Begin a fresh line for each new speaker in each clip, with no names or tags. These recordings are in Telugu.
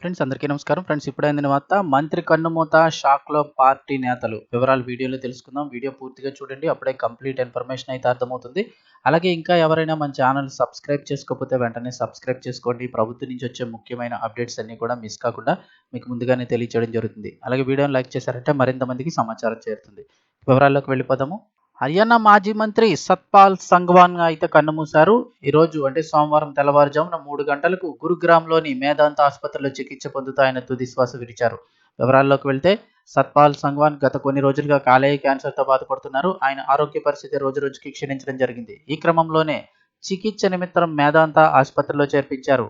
ఫ్రెండ్స్ అందరికీ నమస్కారం. ఫ్రెండ్స్ ఇప్పుడైన వార్త మంత్రి కన్నుమూత షాక్లో పార్టీ నేతలు. వివరాలు వీడియోలో తెలుసుకుందాం. వీడియో పూర్తిగా చూడండి అప్పుడే కంప్లీట్ ఇన్ఫర్మేషన్ అయితే అర్థమవుతుంది. అలాగే ఇంకా ఎవరైనా మన ఛానల్ సబ్స్క్రైబ్ చేసుకోకపోతే వెంటనే సబ్స్క్రైబ్ చేసుకోండి. ప్రభుత్వం నుంచి వచ్చే ముఖ్యమైన అప్డేట్స్ అన్ని కూడా మిస్ కాకుండా మీకు ముందుగానే తెలియచేయడం జరుగుతుంది. అలాగే వీడియోని లైక్ చేశారంటే మరింత మందికి సమాచారం చేరుతుంది. వివరాల్లోకి వెళ్ళిపోదాము. హర్యానా మాజీ మంత్రి సత్పాల్ సంగ్వాన్ అయితే కన్నుమూశారు. ఈరోజు అంటే సోమవారం తెల్లవారుజామున మూడు గంటలకు గురుగ్రామ్లోని మేధాంత ఆసుపత్రిలో చికిత్స పొందుతాయని తుదిశ్వాస విరిచారు విడిచారు. వివరాల్లోకి వెళ్తే సత్పాల్ సంగ్వాన్ గత కొన్ని రోజులుగా కాలేయ క్యాన్సర్తో బాధపడుతున్నారు. ఆయన ఆరోగ్య పరిస్థితి రోజు రోజుకి క్షీణించడం జరిగింది. ఈ క్రమంలోనే చికిత్స నిమిత్తం మేధాంత ఆసుపత్రిలో చేర్పించారు.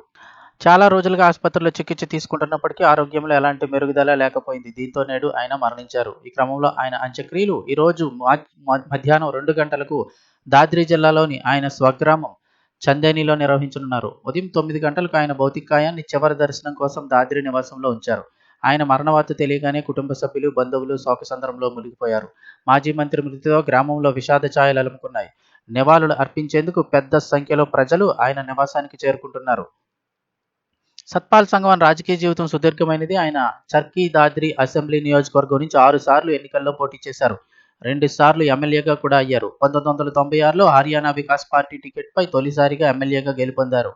చాలా రోజులుగా ఆసుపత్రిలో చికిత్స తీసుకుంటున్నప్పటికీ ఆరోగ్యంలో ఎలాంటి మెరుగుదల లేకపోయింది. దీంతో నేడు ఆయన మరణించారు. ఈ క్రమంలో ఆయన అంత్యక్రియలు ఈరోజు మధ్యాహ్నం రెండు గంటలకు దాద్రి జిల్లాలోని ఆయన స్వగ్రామం చందేనిలో నిర్వహించనున్నారు. ఉదయం తొమ్మిది గంటలకు ఆయన భౌతికాయాన్ని చివరి దర్శనం కోసం దాద్రి నివాసంలో ఉంచారు. ఆయన మరణవార్త తెలియగానే కుటుంబ సభ్యులు బంధువులు శోకసంద్రంలో మునిగిపోయారు. మాజీ మంత్రి మృతితో గ్రామంలో విషాద ఛాయలు అలుముకున్నాయి. నివాళులు అర్పించేందుకు పెద్ద సంఖ్యలో ప్రజలు ఆయన నివాసానికి చేరుకుంటున్నారు. సత్పాల్ సంగవన్ రాజకీయ జీవితం సుదీర్ఘమైనది. ఆయన చర్కీ దాద్రి అసెంబ్లీ నియోజకవర్గం నుంచి ఆరు సార్లు ఎన్నికల్లో పోటీ చేశారు. రెండు సార్లు ఎమ్మెల్యేగా కూడా అయ్యారు. పంతొమ్మిది వందల తొంభై ఆరులో హర్యానా వికాస్ పార్టీ టికెట్పై తొలిసారిగా ఎమ్మెల్యేగా గెలుపొందారు.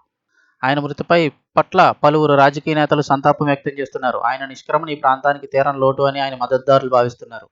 ఆయన మృతిపై పట్ల పలువురు రాజకీయ నేతలు సంతాపం వ్యక్తం చేస్తున్నారు. ఆయన నిష్క్రమణ ఈ ప్రాంతానికి తీరం లోటు అని ఆయన మద్దతుదారులు భావిస్తున్నారు.